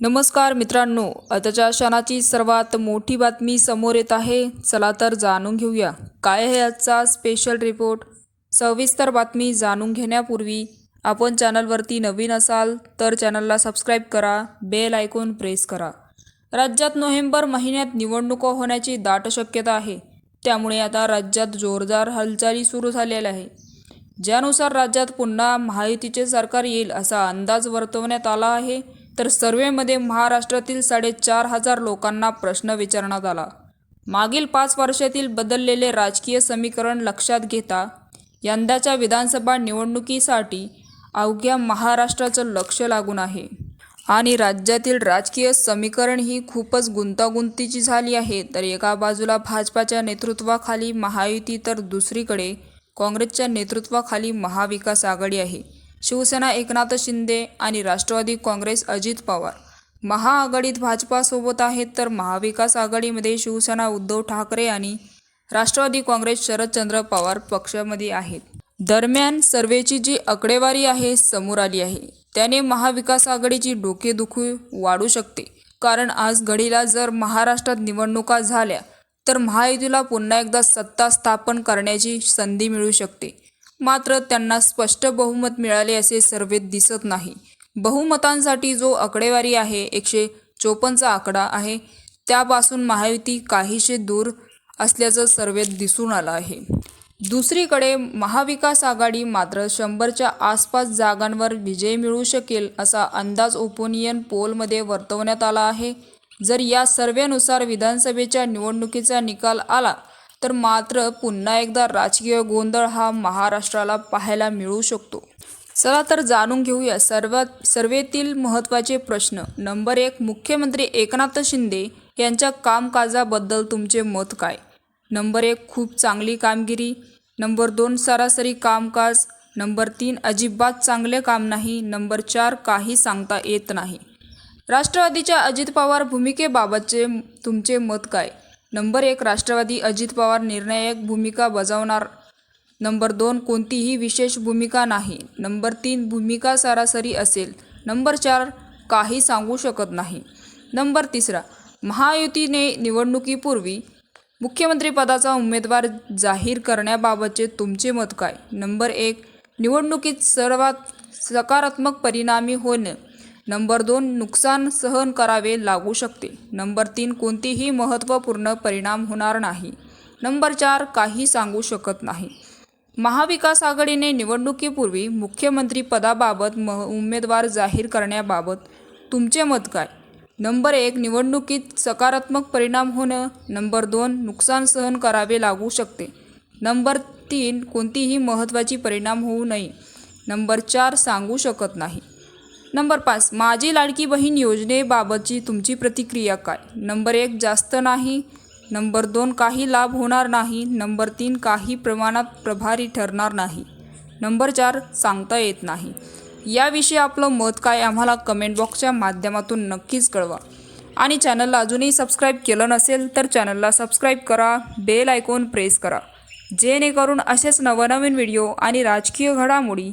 नमस्कार मित्रांनो आताच्या क्षणाची सर्वात मोठी बातमी समोर येत आहे. चला तर जाणून घेऊया. काय आहे आजचा स्पेशल रिपोर्ट सविस्तर बातमी जाणून घेण्यापूर्वी आपण चॅनलवरती नवीन असाल तर चॅनलला सबस्क्राईब करा बेल आयकॉन प्रेस करा. राज्यात नोव्हेंबर महिन्यात निवडणुका होण्याची दाट शक्यता आहे. त्यामुळे आता राज्यात जोरदार हालचाली सुरू झालेल्या आहे ज्यानुसार राज्यात पुन्हा महायुतीचे सरकार येईल असा अंदाज वर्तवण्यात आला आहे. तर सर्वेमध्ये महाराष्ट्रातील साडेचार हजार लोकांना प्रश्न विचारण्यात आला. मागील पाच वर्षातील बदललेले राजकीय समीकरण लक्षात घेता यंदाच्या विधानसभा निवडणुकीसाठी अवघ्या महाराष्ट्राचं लक्ष लागून आहे. आणि राज्यातील राजकीय समीकरण ही खूपच गुंतागुंतीची झाली आहे. तर एका बाजूला भाजपाच्या नेतृत्वाखाली महायुती तर दुसरीकडे काँग्रेसच्या नेतृत्वाखाली महाविकास आघाडी आहे. शिवसेना एकनाथ शिंदे आणि राष्ट्रवादी काँग्रेस अजित पवार. महाआघाडीत भाजपासोबत आहेत तर महाविकास आघाडीमध्ये शिवसेना उद्धव ठाकरे आणि राष्ट्रवादी काँग्रेस शरदचंद्र पवार पक्षामध्ये आहेत. दरम्यान सर्वेची जी आकडेवारी आहे समोर आली आहे. त्याने महाविकास आघाडीची डोकेदुखी वाढू शकते. कारण आज घडीला जर महाराष्ट्रात निवडणुका झाल्या तर महायुतीला पुन्हा एकदा सत्ता स्थापन करण्याची संधी मिळू शकते. मात्र त्यांना स्पष्ट बहुमत मिळाले असे सर्वेत दिसत नाही. बहुमतांसाठी जो आकडेवारी आहे एकशे चोपन्नचा आकडा आहे त्यापासून महायुती काहीशे दूर असल्याचं सर्वेत दिसून आलं आहे. दुसरीकडे महाविकास आघाडी मात्र शंभरच्या आसपास जागांवर विजय मिळू शकेल असा अंदाज ओपोनियन पोलमध्ये वर्तवण्यात आला आहे. जर या सर्वेनुसार विधानसभेच्या निवडणुकीचा निकाल आला तर मात्र पुन्हा एकदा राजकीय गोंधळ हा महाराष्ट्राला पाहायला मिळू शकतो. चला तर जाणून घेऊया सर्वात सर्वेतील महत्त्वाचे प्रश्न. नंबर एक मुख्यमंत्री एकनाथ शिंदे यांच्या कामकाजाबद्दल तुमचे मत काय? नंबर एक खूप चांगली कामगिरी. नंबर दोन सरासरी कामकाज. नंबर तीन अजिबात चांगले काम नाही. नंबर चार काही सांगता येत नाही. राष्ट्रवादीच्या अजित पवार भूमिकेबाबतचे तुमचे मत काय? नंबर एक राष्ट्रवादी अजित पवार निर्णायक भूमिका बजावणार. नंबर दोन कोणतीही विशेष भूमिका नाही. नंबर तीन भूमिका सरासरी असेल. नंबर चार काही सांगू शकत नाही. नंबर तिसरा महायुतीने निवडणुकीपूर्वी मुख्यमंत्रीपदाचा उमेदवार जाहीर करण्याबाबतचे तुमचे मत काय? नंबर एक निवडणुकीत सर्वात सकारात्मक परिणामी होणं. नंबर दोन नुकसान सहन करावे लागू शकते. नंबर तीन कोणतीही महत्त्वपूर्ण परिणाम होणार नाही. नंबर चार काही सांगू शकत नाही. महाविकास आघाडीने निवडणुकीपूर्वी मुख्यमंत्रीपदाबाबत म उमेदवार जाहीर करण्याबाबत तुमचे मत काय? नंबर एक निवडणुकीत सकारात्मक परिणाम होणं. नंबर दोन नुकसान सहन करावे लागू शकते. नंबर तीन कोणतीही महत्त्वाची परिणाम होऊ नये. नंबर चार सांगू शकत नाही. नंबर पाच माझी लाडकी बहीण योजनेबाबतची तुमची प्रतिक्रिया काय? नंबर एक जास्त नाही. नंबर दोन काही लाभ होणार नाही. नंबर तीन काही प्रमाणात प्रभारी ठरणार नाही. नंबर चार सांगता येत नाही. याविषयी आपलं मत काय आम्हाला कमेंट बॉक्सच्या माध्यमातून नक्कीच कळवा. आणि चॅनलला अजूनही सबस्क्राईब केलं नसेल तर चॅनलला सबस्क्राईब करा बेल आयकॉन प्रेस करा. जेणेकरून असेच नवनवीन व्हिडिओ आणि राजकीय घडामोडी